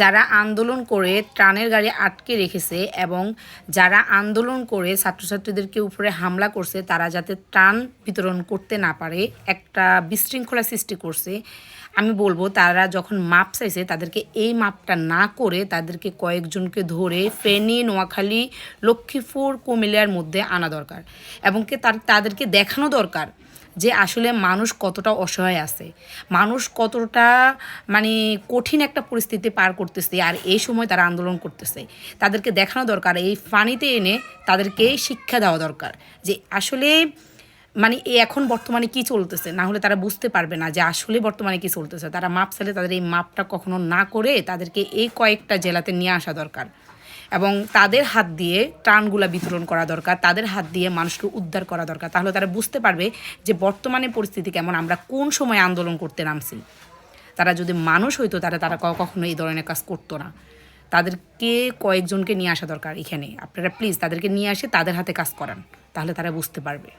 যারা আন্দোলন করে ত্রাণের গাড়ি আটকে রেখেছে এবং যারা আন্দোলন করে ছাত্রছাত্রীদেরকে উপরে হামলা করছে, তারা যাতে ত্রাণ বিতরণ করতে না পারে, একটা বিশৃঙ্খলা সৃষ্টি করছে। আমি বলব, তারা যখন মাপ চাইছে, তাদেরকে এই মাপটা না করে তাদেরকে কয়েকজনকে ধরে ফেনী, নোয়াখালী, লক্ষ্মীপুর, কুমিল্লার মধ্যে আনা দরকার এবং তাদেরকে দেখানো দরকার। যে আসলে মানুষ কতটা অসহায় আছে। মানুষ কতটা মানে কঠিন একটা পরিস্থিতি পার করতেছে আর এই সময় তারা আন্দোলন করতেছে। তাদেরকে দেখানো দরকার, এই ফানিতে এনে তাদেরকে শিক্ষা দেওয়া দরকার যে আসলে মানে এখন বর্তমানে কি চলতেছে? না হলে তারা বুঝতে পারবে না যে আসলে বর্তমানে কি চলতেছে। তারা মাপ চাইলে তাদের এই মাপটা কখনো না করে তাদেরকে এই কয়েকটা জেলাতে নিয়ে আসা দরকার। এবং তাদের হাত দিয়ে ত্রাণগুলা বিতরণ করা দরকার, তাদের হাত দিয়ে মানুষকে উদ্ধার করা দরকার। তাহলে তারা বুঝতে পারবে যে বর্তমানে পরিস্থিতি কেমন, আমরা কোন সময় আন্দোলন করতে নামছি। তারা যদি মানুষ হইতো তারা তারা কখনো এই ধরনের কাজ করতো না। তাদেরকে কয়েকজনকে নিয়ে আসা দরকার এখানে। আপনারা প্লিজ তাদেরকে নিয়ে আসে তাদের হাতে কাজ করান। তাহলে তারা বুঝতে পারবে।